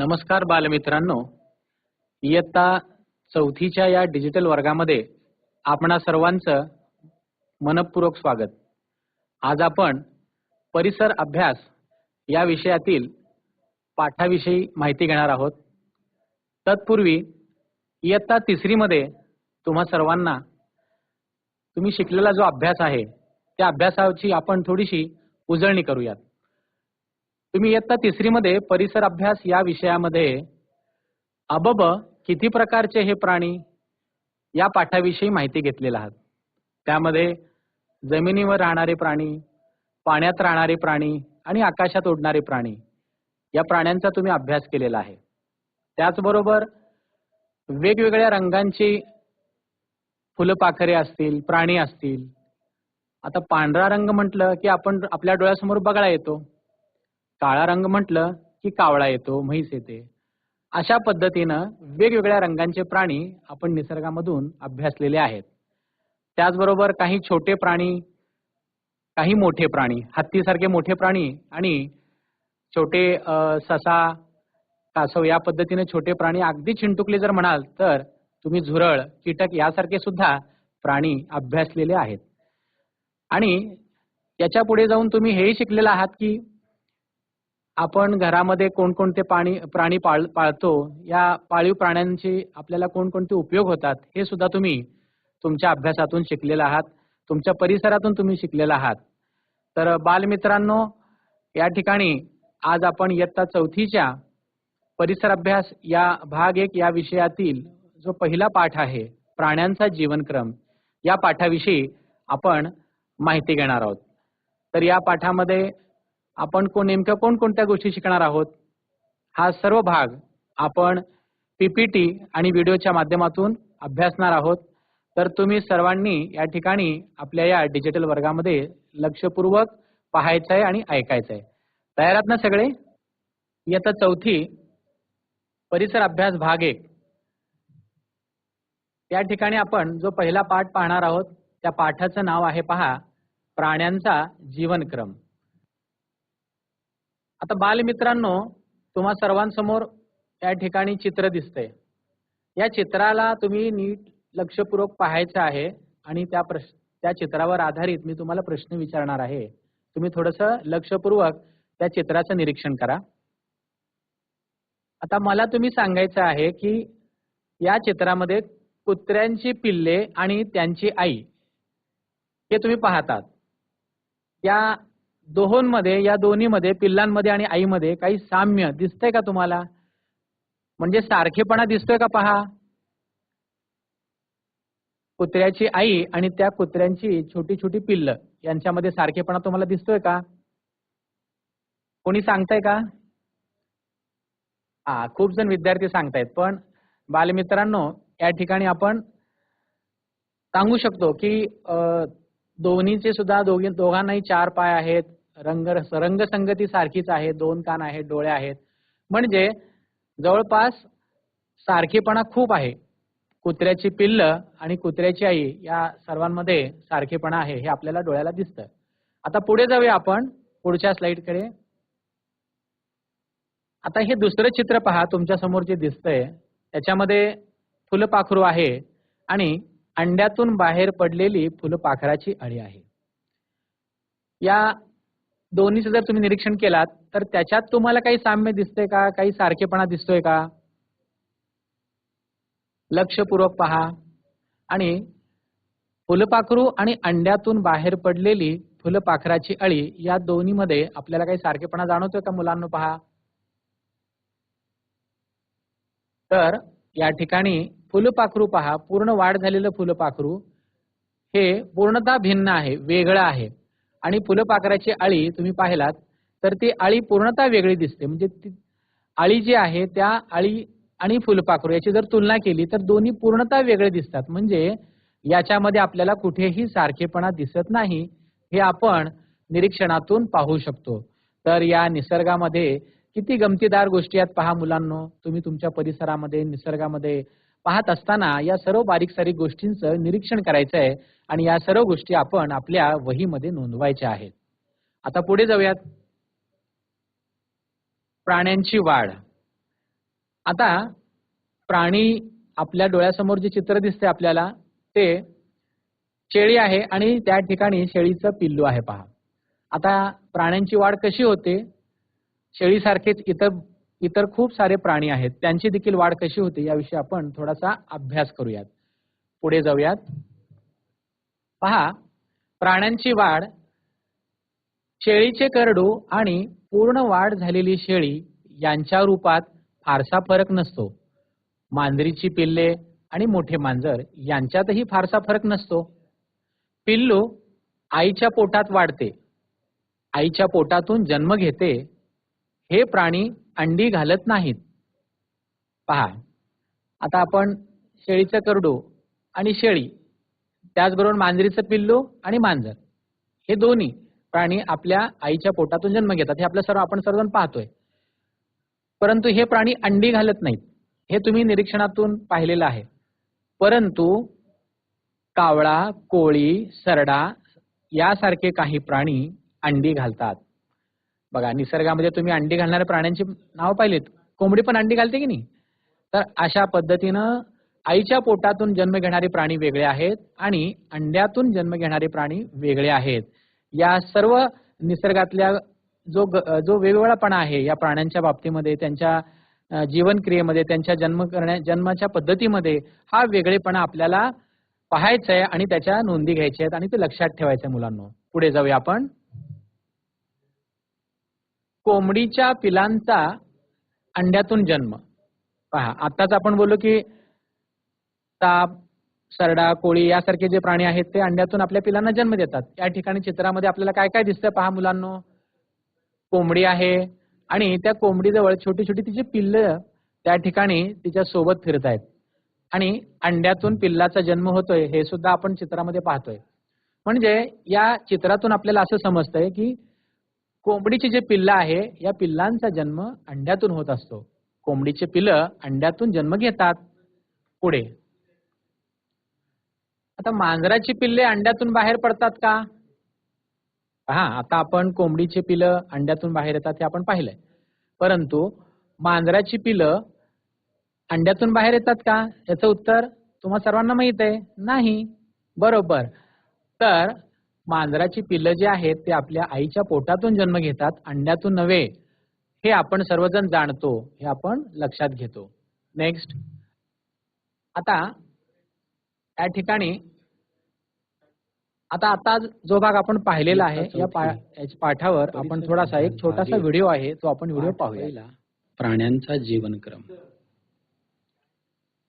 नमस्कार बालमित्रांनो. इयत्ता चौथीच्या या डिजिटल वर्गामध्ये आपणा सर्वांचं मनपूर्वक स्वागत. आज आपण परिसर अभ्यास या विषयातील पाठाविषयी माहिती घेणार आहोत. तत्पूर्वी इयत्ता तिसरीमध्ये तुम्हा सर्वांना तुम्ही शिकलेला जो अभ्यास आहे त्या अभ्यासाची आपण थोडीशी उजळणी करूयात. तुम्ही इयत्ता तिसरीमध्ये परिसर अभ्यास या विषयामध्ये अबब किती प्रकारचे हे प्राणी या पाठाविषयी माहिती घेतलेला आहात. त्यामध्ये जमिनीवर राहणारे प्राणी पाण्यात राहणारे प्राणी आणि आकाशात उडणारे प्राणी या प्राण्यांचा तुम्ही अभ्यास केलेला आहे. त्याचबरोबर वेगवेगळ्या रंगांची फुलपाखरे असतील प्राणी असतील. आता पांढरा रंग म्हटलं की आपण आपल्या डोळ्यासमोर बगळा येतो. काळा रंग म्हटलं की कावळा येतो म्हैस येते. अशा पद्धतीनं वेगवेगळ्या रंगांचे प्राणी आपण निसर्गामधून अभ्यासलेले आहेत. त्याचबरोबर काही छोटे प्राणी काही मोठे प्राणी हत्तीसारखे मोठे प्राणी आणि छोटे ससा कासव या पद्धतीने छोटे प्राणी अगदी चिंटुकले जर म्हणाल तर तुम्ही झुरळ कीटक यासारखे सुद्धा प्राणी अभ्यासलेले आहेत. आणि याच्यापुढे जाऊन तुम्ही हेही शिकलेला आहात की आपण घरामध्ये कोणकोणते पाणी प्राणी पाळ पाळतो या पाळीव प्राण्यांचे आपल्याला कोणकोणते उपयोग होतात हे सुद्धा तुम्ही तुमच्या अभ्यासातून शिकलेला आहात तुमच्या परिसरातून तुम्ही शिकलेला आहात. तर बालमित्रांनो या ठिकाणी आज आपण इयत्ता चौथीच्या परिसर अभ्यास या भाग एक या विषयातील जो पहिला पाठ आहे प्राण्यांचा जीवनक्रम या पाठाविषयी आपण माहिती घेणार आहोत. तर या पाठामध्ये आपण कोण नेमक्या कोणकोणत्या गोष्टी शिकणार आहोत? हा सर्व भाग आपण पीपीटी आणि व्हिडिओच्या माध्यमातून अभ्यासणार आहोत. तर तुम्ही सर्वांनी या ठिकाणी आपल्या या डिजिटल वर्गामध्ये लक्षपूर्वक पाहायचं आहे आणि ऐकायचं आहे तयार आहात ना सगळे? इयत्ता चौथी परिसर अभ्यास भाग एक. या ठिकाणी आपण जो पहिला पाठ पाहणार आहोत त्या पाठाचं नाव आहे पहा प्राण्यांचा जीवनक्रम. आता बालमित्रांनो तुम्हा सर्वांसमोर या ठिकाणी चित्र दिसतंय. या चित्राला तुम्ही नीट लक्षपूर्वक पाहायचं आहे आणि त्या प्रश्न त्या चित्रावर आधारित मी तुम्हाला प्रश्न विचारणार आहे. तुम्ही थोडंसं लक्षपूर्वक त्या चित्राचं निरीक्षण करा. आता मला तुम्ही सांगायचं आहे की या चित्रामध्ये कुत्र्यांची पिल्ले आणि त्यांची आई हे तुम्ही पाहतात. या दोहोंमध्ये या दोन्हीमध्ये पिल्लांमध्ये आणि आईमध्ये काही साम्य दिसतंय का तुम्हाला? म्हणजे सारखेपणा दिसतोय का पहा? कुत्र्याची आई आणि त्या कुत्र्यांची छोटी छोटी पिल्ल यांच्यामध्ये सारखेपणा तुम्हाला दिसतोय का? कोणी सांगताय का? हा खूप जण विद्यार्थी सांगतायत पण बालमित्रांनो या ठिकाणी आपण सांगू शकतो की दोन्हीचे सुद्धा दोघी दोघांनाही चार पाय आहेत. रंग रंगसंगती सारखीच आहे दोन कान आहेत डोळे आहेत. म्हणजे जवळपास सारखेपणा खूप आहे. कुत्र्याची पिल्ल आणि कुत्र्याची आई या सर्वांमध्ये सारखेपणा आहे हे आपल्याला डोळ्याला दिसतं. आता पुढे जाऊया आपण पुढच्या स्लाइडकडे. आता हे दुसरं चित्र पहा तुमच्यासमोर जे दिसतंय त्याच्यामध्ये फुलपाखरू आहे आणि अंड्यातून बाहेर पडलेली फुलपाखराची अळी आहे. या दोन्हीचं जर तुम्ही निरीक्षण केलात तर त्याच्यात तुम्हाला काही साम्य दिसतंय का? काही सारखेपणा दिसतोय का? लक्षपूर्वक पहा. आणि फुलपाखरू आणि अंड्यातून बाहेर पडलेली फुलपाखराची अळी या दोन्हीमध्ये आपल्याला काही सारखेपणा जाणवतोय का मुलांना पहा. तर या ठिकाणी फुलपाखरू पहा पूर्ण वाढ झालेलं फुलपाखरू हे पूर्णतः भिन्न आहे वेगळं आहे. आणि फुलपाखराची अळी तुम्ही पाहिलात तर ती अळी पूर्णतः वेगळी दिसते. म्हणजे ती अळी जी आहे त्या अळी आणि फुलपाखरू याची जर तुलना केली तर दोन्ही पूर्णतः वेगळे दिसतात. म्हणजे याच्यामध्ये आपल्याला कुठेही सारखेपणा दिसत नाही हे आपण निरीक्षणातून पाहू शकतो. तर या निसर्गामध्ये किती गमतीदार गोष्टी आहेत पहा मुलांनो. तुम्ही तुमच्या परिसरामध्ये निसर्गामध्ये पाहत असताना या सर्व बारीक सारीक गोष्टींचं निरीक्षण करायचं आहे आणि या सर्व गोष्टी आपण आपल्या वहीमध्ये नोंदवायच्या आहेत. आता पुढे जाऊयात. प्राण्यांची वाढ. आता प्राणी आपल्या डोळ्यासमोर जे चित्र दिसते आपल्याला ते शेळी आहे आणि त्या ठिकाणी शेळीचं पिल्लू आहे पहा. आता प्राण्यांची वाढ कशी होते? शेळीसारखेच इतर इतर खूप सारे प्राणी आहेत. त्यांची देखील वाढ कशी होते याविषयी आपण थोडासा अभ्यास करूयात. पुढे जाऊयात. पहा प्राण्यांची वाढ शेळीचे करडू आणि पूर्ण वाढ झालेली शेळी यांच्या रूपात फारसा फरक नसतो. मांजरीची पिल्ले आणि मोठे मांजर यांच्यातही फारसा फरक नसतो. पिल्लू आईच्या पोटात वाढते. आईच्या पोटातून जन्म घेते हे प्राणी अंडी घालत नाहीत. पहा आता आपण शेळीचं करडू आणि शेळी त्याचबरोबर मांजरीचं पिल्लू आणि मांजर हे दोन्ही प्राणी आपल्या आईच्या पोटातून जन्म घेतात हे आपल्या सर्व आपण सर्वजण पाहतोय. परंतु हे प्राणी अंडी घालत नाहीत हे तुम्ही निरीक्षणातून पाहिलेलं आहे. परंतु कावळा कोळी सरडा यासारखे काही प्राणी अंडी घालतात. बघा निसर्गामध्ये तुम्ही अंडी घालणाऱ्या प्राण्यांची नाव पाहिलेत. कोंबडी पण अंडी घालते की नाही? तर अशा पद्धतीनं आईच्या पोटातून जन्म घेणारे प्राणी वेगळे आहेत आणि अंड्यातून जन्म घेणारे प्राणी वेगळे आहेत. या सर्व निसर्गातल्या जो जो वेगवेगळापणा आहे या प्राण्यांच्या बाबतीमध्ये त्यांच्या जीवनक्रियेमध्ये त्यांच्या जन्म करण्या जन्माच्या पद्धतीमध्ये हा वेगळेपणा आपल्याला पाहायचा आहे आणि त्याच्या नोंदी घ्यायच्या आहेत आणि ते लक्षात ठेवायचं मुलांना. पुढे जाऊया आपण. कोंबडीच्या पिलांचा अंड्यातून जन्म. पहा आताच आपण बोललो की ताप सरडा कोळी यासारखे जे प्राणी आहेत ते अंड्यातून आपल्या पिलांना जन्म देतात. या ठिकाणी चित्रामध्ये आपल्याला काय काय दिसतंय पहा मुलांना? कोंबडी आहे आणि त्या कोंबडीजवळ छोटी छोटी तिची पिल्ल त्या ठिकाणी तिच्या सोबत फिरत आहेत आणि अंड्यातून पिल्लाचा जन्म होतोय हे सुद्धा आपण चित्रामध्ये पाहतोय. म्हणजे या चित्रातून आपल्याला असं समजतंय की कोंबडीचे जे पिल्ल आहे या पिल्लांचा जन्म अंड्यातून होत असतो. कोंबडीचे पिल्ल अंड्यातून जन्म घेतात. पुढे. आता मांजराची पिल्ले अंड्यातून बाहेर पडतात का? हा आता आपण कोंबडीचे पिलं अंड्यातून बाहेर येतात हे आपण पाहिलंय. परंतु मांजराची पिलं अंड्यातून बाहेर येतात का? याचं उत्तर तुम्हा सर्वांना माहीत आहे. नाही. बरोबर. तर मांजराची पिल्लं जे आहेत ते आपल्या आईच्या पोटातून जन्म घेतात अंड्यातून नव्हे. हे आपण सर्वजण जाणतो हे आपण लक्षात घेतो. नेक्स्ट आता या ठिकाणी आता आता जो भाग आपण पाहिलेला आहे या पाठावर आपण थोडासा एक छोटासा व्हिडिओ आहे तो आपण व्हिडिओ पाहूया. प्राण्यांचा जीवनक्रम.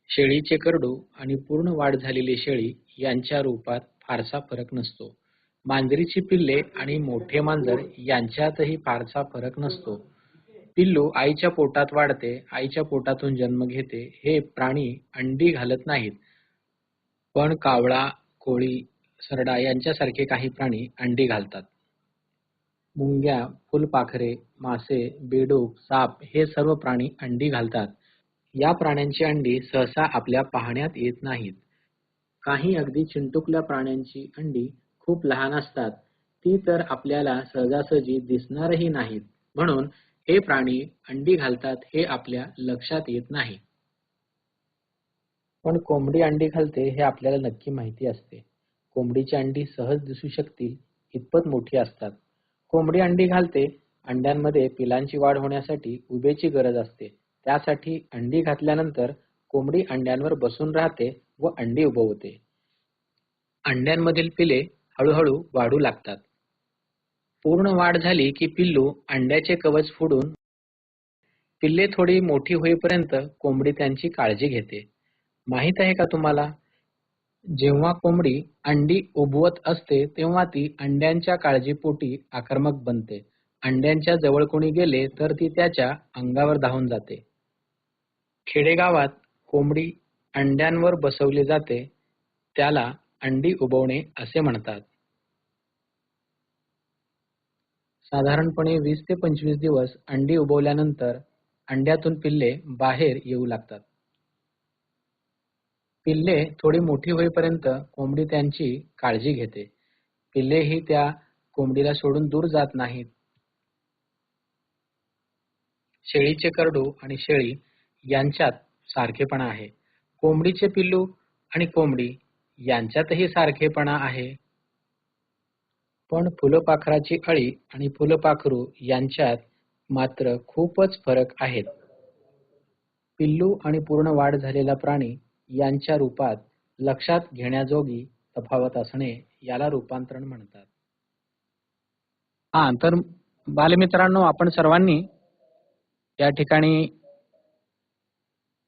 शेळीचे करडू आणि पूर्ण वाढ झालेली शेळी यांच्या रूपात फारसा फरक नसतो. मांजरीची पिल्ले आणि मोठे मांजर यांच्यातही फारसा फरक नसतो. पिल्लू आईच्या पोटात वाढते आईच्या पोटातून जन्म घेते हे प्राणी अंडी घालत नाहीत. पण कावळा कोळी सरडा यांच्यासारखे काही प्राणी अंडी घालतात. मुंग्या फुलपाखरे मासे बेडूक साप हे सर्व प्राणी अंडी घालतात. या प्राण्यांची अंडी सहसा आपल्या पाहण्यात येत नाहीत. काही अगदी चिंटुकल्या प्राण्यांची अंडी खूप लहान असतात. ती तर आपल्याला सहजासहजी दिसणारही नाहीत. म्हणून हे प्राणी अंडी घालतात हे आपल्या लक्षात येत नाही. पण कोंबडी अंडी घालते हे आपल्याला नक्की माहिती असते. कोंबडीची अंडी सहज दिसू शकतील इतपत मोठी असतात. कोंबडी अंडी घालते अंड्यांमध्ये पिलांची वाढ होण्यासाठी उभेची गरज असते. त्यासाठी अंडी घातल्यानंतर कोंबडी अंड्यांवर बसून राहते व अंडी उभवते. अंड्यांमधील पिले हळूहळू वाढू लागतात. पूर्ण वाढ झाली की पिल्लू अंड्याचे कवच फोडून पिल्ले थोडी मोठी होईपर्यंत कोंबडी त्यांची काळजी घेते. माहीत आहे का तुम्हाला? जेव्हा कोंबडी अंडी उबवत असते तेव्हा ती अंड्यांच्या काळजीपोटी आक्रमक बनते. अंड्यांच्या जवळ कोणी गेले तर ती त्याच्या अंगावर धावून जाते. खेडेगावात कोंबडी अंड्यांवर बसवली जाते त्याला अंडी उबवणे असे म्हणतात. साधारणपणे वीस ते पंचवीस दिवस अंडी उबवल्यानंतर अंड्यातून पिल्ले बाहेर येऊ लागतात. पिल्ले थोडी मोठी होईपर्यंत कोंबडी त्यांची काळजी घेते. पिल्ले ही त्या कोंबडीला सोडून दूर जात नाहीत. शेळीचे करडू आणि शेळी यांच्यात सारखेपणा आहे. कोंबडीचे पिल्लू आणि कोंबडी यांच्यातही सारखेपणा आहे. पण फुलपाखराची अळी आणि फुलपाखरू यांच्यात मात्र खूपच फरक आहेत. पिल्लू आणि पूर्ण वाढ झालेला प्राणी यांच्या रूपात लक्षात घेण्याजोगी तफावत असणे याला रूपांतरण म्हणतात. हा तर बालमित्रांनो आपण सर्वांनी या ठिकाणी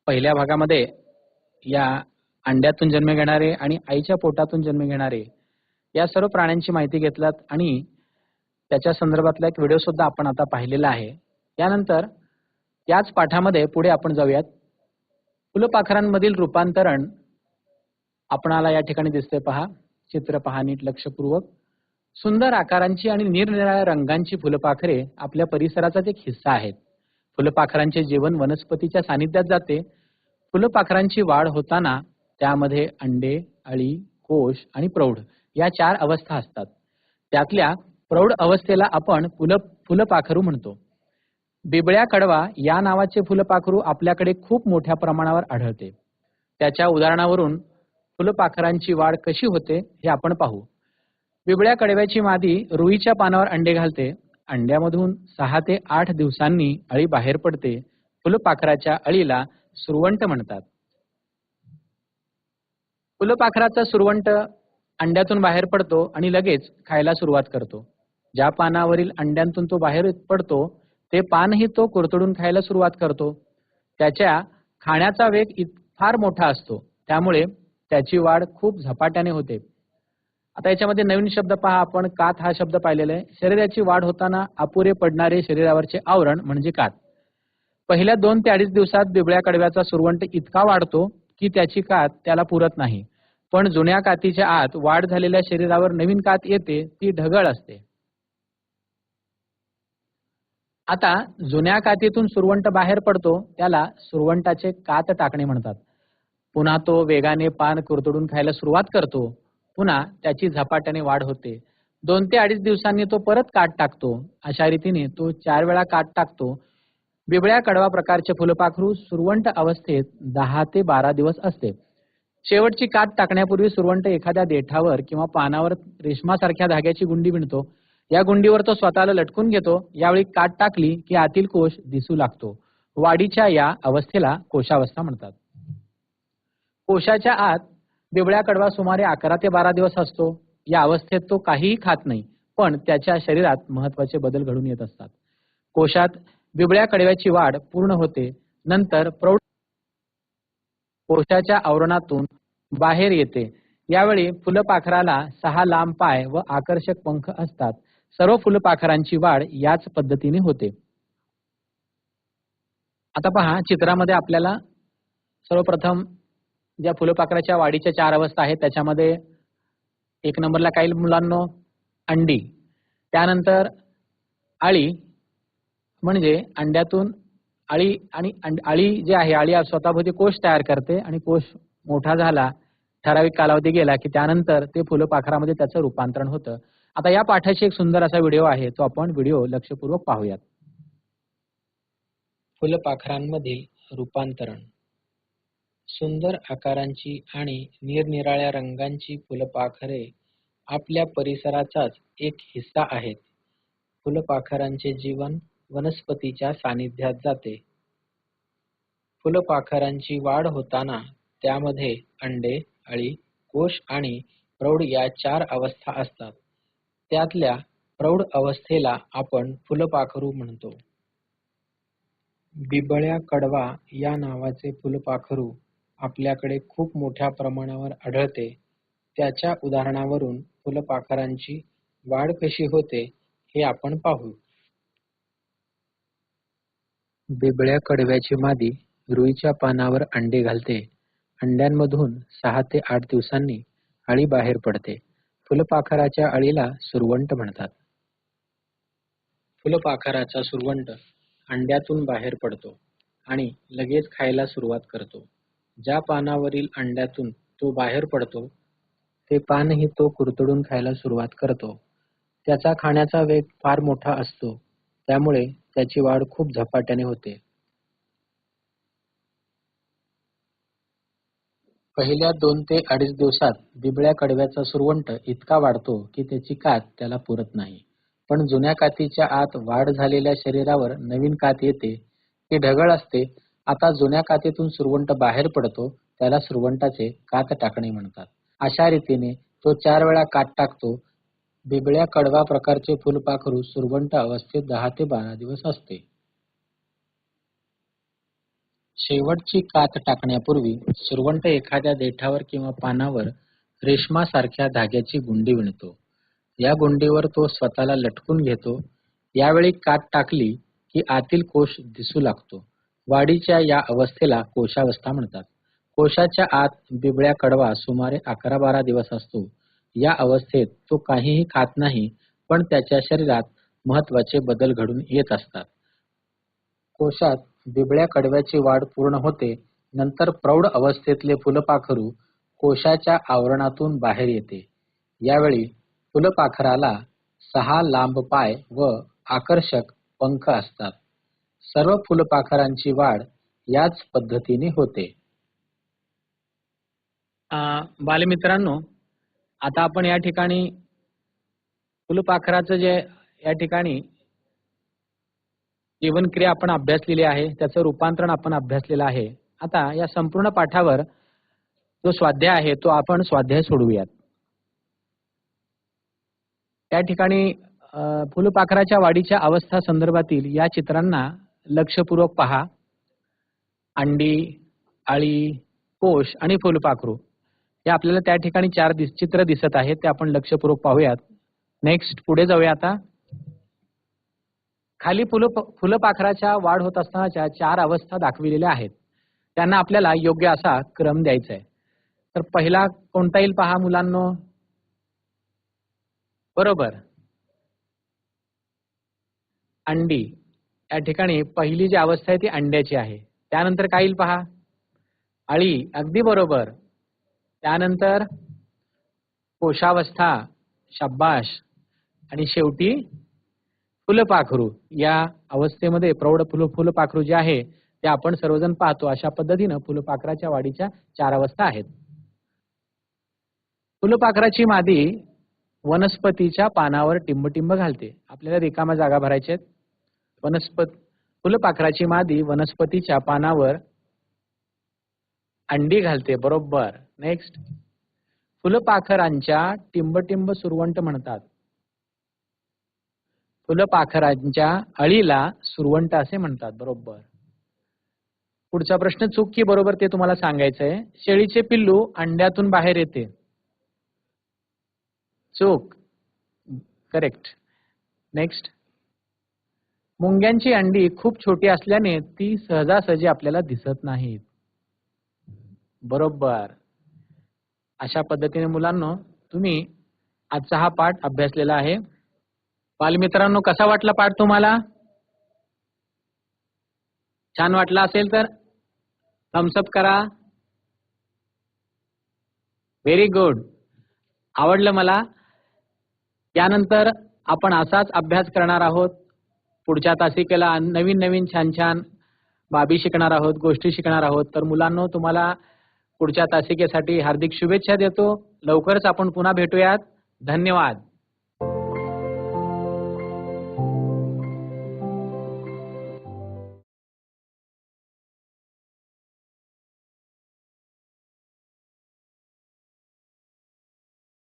पहिल्या भागामध्ये या अंड्यातून जन्म घेणारे आणि आईच्या पोटातून जन्म घेणारे या सर्व प्राण्यांची माहिती घेतलात आणि त्याच्या संदर्भातला एक व्हिडिओ सुद्धा आपण आता पाहिलेला आहे. यानंतर याच पाठामध्ये पुढे आपण जाऊयात. फुलपाखरांमधील रूपांतरण आपणाला या ठिकाणी दिसते पहा. चित्र पहा नीट लक्षपूर्वक. सुंदर आकारांची आणि निरनिराळ्या रंगांची फुलपाखरे आपल्या परिसराचाच एक हिस्सा आहेत. फुलपाखरांचे जीवन वनस्पतीच्या सानिध्यात जाते. फुलपाखरांची वाढ होताना त्यामध्ये अंडे अळी कोश आणि प्रौढ या चार अवस्था असतात. त्यातल्या प्रौढ अवस्थेला आपण फुल फुलपाखरू म्हणतो. बिबळ्या कडवा या नावाचे फुलपाखरू आपल्याकडे खूप मोठ्या प्रमाणावर आढळते. त्याच्या उदाहरणावरून फुलपाखरांची वाढ कशी होते हे आपण पाहू. बिबळ्या कडव्याची मादी रुईच्या पानावर अंडे घालते. अंड्यामधून सहा ते आठ दिवसांनी अळी बाहेर पडते. फुलपाखराच्या अळीला सुरवंट म्हणतात. फुलपाखराचा सुरवंट अंड्यातून बाहेर पडतो आणि लगेच खायला सुरुवात करतो. ज्या पानावरील अंड्यांतून तो बाहेर पडतो ते पानही तो कुरतडून खायला सुरुवात करतो. त्याच्या खाण्याचा वेग इत फार मोठा असतो. त्यामुळे त्याची वाढ खूप झपाट्याने होते. आता याच्यामध्ये नवीन शब्द पहा आपण कात हा शब्द पाहिलेला आहे. शरीराची वाढ होताना अपुरे पडणारे शरीरावरचे आवरण म्हणजे कात. पहिल्या दोन ते अडीच दिवसात बिबळ्या कडव्याचा सुरवंट इतका वाढतो की त्याची कात त्याला पुरत नाही. पण जुन्या कातीच्या आत वाढ झालेल्या शरीरावर नवीन कात येते ती ढगळ असते. आता जुन्या कातीतून सुरवंट बाहेर पडतो त्याला सुरवंटाचे कात टाकणे म्हणतात. पुन्हा तो वेगाने पान कुरतडून खायला सुरुवात करतो पुन्हा त्याची झपाट्याने वाढ होते. दोन ते अडीच दिवसांनी तो परत काट टाकतो अशा रीतीने तो चार वेळा काट टाकतो. बिबळ्या कडवा प्रकारचे फुलपाखरू सुरवंट अवस्थेत दहा ते बारा दिवस असते. शेवटची कात टाकण्यापूर्वी सुरवंट एखाद्या देठावर किंवा पानावर रेशमासारख्या धाग्याची गुंडी विणतो. या गुंडीवर तो स्वतःला लटकून घेतो. यावेळी काट टाकली की आतील कोश दिसू लागतो. वाढीच्या या अवस्थेला कोशावस्था म्हणतात. कोशाच्या आत बिबळ्या कडवा सुमारे अकरा ते बारा दिवस असतो. या अवस्थेत तो काहीही खात नाही पण त्याच्या शरीरात महत्त्वाचे बदल घडून येत असतात. कोशात बिबळ्या कडव्याची वाढ पूर्ण होते. नंतर प्रौढ कोशाच्या आवरणातून बाहेर येते. यावेळी फुलपाखराला सहा लांब पाय व आकर्षक पंख असतात. सर्व फुलपाखरांची वाढ याच पद्धतीने होते. आता पहा चित्रामध्ये आपल्याला सर्वप्रथम ज्या फुलपाखराच्या वाढीच्या चार अवस्था आहेत त्याच्यामध्ये एक नंबरला काही मुलांनो अंडी. त्यानंतर अळी म्हणजे अंड्यातून अळी आणि अळी जे आहे अळी स्वतःभोवती कोश तयार करते आणि कोश मोठा झाला ठराविक कालावधी गेला की त्यानंतर ते फुलपाखरामध्ये त्याचं रूपांतरण होतं. आता या पाठाशी एक सुंदर असा व्हिडिओ आहे तो आपण व्हिडिओ लक्षपूर्वक पाहूयात. फुलपाखरांमधील रूपांतरण. सुंदर आकारांची आणि निरनिराळ्या रंगांची फुलपाखरे आपल्या परिसराचाच एक हिस्सा आहेत. फुलपाखरांचे जीवन वनस्पतीच्या सानिध्यात जाते. फुलपाखरांची वाढ होताना त्यामध्ये अंडे अळी कोश आणि प्रौढ या चार अवस्था असतात. त्यातल्या प्रौढ अवस्थेला आपण फुलपाखरू म्हणतो. बिबळ्या कडवा या नावाचे फुलपाखरू आपल्याकडे खूप मोठ्या प्रमाणावर आढळते. त्याच्या उदाहरणावरून फुलपाखरांची वाढ कशी होते हे आपण पाहू. बिबळ्या कडव्याची मादी रुईच्या पानावर अंडे घालते. अंड्यांमधून सहा ते आठ दिवसांनी अळी बाहेर पडते. फुलपाखराच्या अळीला सुरवंट म्हणतात. फुलपाखराचा सुरवंट अंड्यातून बाहेर पडतो आणि लगेच खायला सुरुवात करतो. ज्या पानावरील अंड्यातून तो बाहेर पडतो ते पानही तो कुरतडून खायला सुरुवात करतो. त्याचा खाण्याचा वेग फार मोठा असतो. त्यामुळे त्याची वाढ खूप झपाट्याने होते. पहिल्या दोन ते अडीच दिवसात बिबळ्या कडव्याचा सुरवंट इतका वाढतो की त्याची कात त्याला पुरत नाही. पण जुन्या कातीच्या आत वाढ झालेल्या शरीरावर नवीन कात येते ती ढगळ असते. आता जुन्या कातीतून सुरवंट बाहेर पडतो त्याला सुरवंटाचे कात टाकणे म्हणतात. अशा रीतीने तो चार वेळा कात टाकतो बिबळ्या कडवा प्रकारचे फुलपाखरू सुरवंट अवस्थेत दहा ते बारा दिवस असते. शेवटची कात टाकण्यापूर्वी सुरवंट एखाद्या देठावर किंवा पानावर रेशमासारख्या धाग्याची गुंडी विणतो. या गुंडीवर तो स्वतःला लटकून घेतो. यावेळी कात टाकली की आतील कोश दिसू लागतो. वाढीच्या या अवस्थेला कोशावस्था म्हणतात. कोशाच्या आत बिबळ्या कडवा सुमारे अकरा बारा दिवस असतो. या अवस्थेत तो काहीही खात नाही पण त्याच्या शरीरात महत्त्वाचे बदल घडून येत असतात. कोशात बिबळ्या कडव्याची वाढ पूर्ण होते नंतर प्रौढ अवस्थेतले फुलपाखरू कोशाच्या आवरणातून बाहेर येते. यावेळी फुलपाखराला सहा लांब पाय व आकर्षक पंख असतात. सर्व फुलपाखरांची वाढ याच पद्धतीने होते. बालमित्रांनो आता आपण या ठिकाणी फुलपाखराचं जे या ठिकाणी जीवनक्रिया आपण अभ्यासलेली आहे त्याचं रूपांतरण आपण अभ्यासलेलं आहे. आता या संपूर्ण पाठावर जो स्वाध्याय आहे तो आपण स्वाध्याय सोडवूयात. त्या ठिकाणी फुलपाखराच्या वाढीच्या अवस्था संदर्भातील या चित्रांना लक्षपूर्वक पहा. अंडी आळी कोश आणि फुलपाखरू. हे आपल्याला त्या ठिकाणी चार दिस चित्र दिसत आहेत ते आपण लक्षपूर्वक पाहूयात. नेक्स्ट पुढे जाऊया आता. खाली फुल फुलपाखराच्या वाढ होत असतानाच्या चार अवस्था दाखविलेल्या आहेत. त्यांना आपल्याला योग्य असा क्रम द्यायचा आहे तर पहिला कोणता येईल पहा मुलांनो? बरोबर. अंडी. या ठिकाणी पहिली जी अवस्था आहे ती अंड्याची आहे. त्यानंतर काय येईल पहा? अळी. अगदी बरोबर. त्यानंतर कोशावस्था शब्बाश आणि शेवटी फुलपाखरू. या अवस्थेमध्ये प्रौढ फुल फुलपाखरू जे आहे ते आपण सर्वजण पाहतो. अशा पद्धतीनं फुलपाखराच्या वाढीच्या चार अवस्था आहेत. फुलपाखराची मादी वनस्पतीच्या पानावर टिंबटिंब घालते. आपल्याला रिकामा जागा भरायच्या आहेत. वनस्पत फुलपाखराची मादी वनस्पतीच्या पानावर अंडी घालते बरोबर. नेक्स्ट फुलपाखरांच्या टिंबटिंब सुरवंट म्हणतात. फुलपाखरांच्या अळीला सुरवंट असे म्हणतात बरोबर. पुढचा प्रश्न चूक की बरोबर ते तुम्हाला सांगायचंय. शेळीचे पिल्लू अंड्यातून बाहेर येते. चूक. करेक्ट नेक्स्ट मुंग्यांची अंडी खूप छोटी असल्याने ती सहजासहजी आपल्याला दिसत नाहीत. बरोबर. अशा पद्धतीने मुलांनो तुम्ही आजचा हा पाठ अभ्यासलेला आहे. बालमित्रांनो कसा वाटला पाठ तुम्हाला? छान वाटला असेल तर थम्सअप करा. व्हेरी गुड आवडलं मला. यानंतर आपण असाच अभ्यास करणार आहोत. पुढच्या तासिकेला नवीन नवीन छान छान बाबी शिकणार आहोत गोष्टी शिकणार आहोत. तर मुलांनो तुम्हाला पुढच्या तासिकेसाठी हार्दिक शुभेच्छा देतो. लवकरच आपण पुन्हा भेटूयात. धन्यवाद.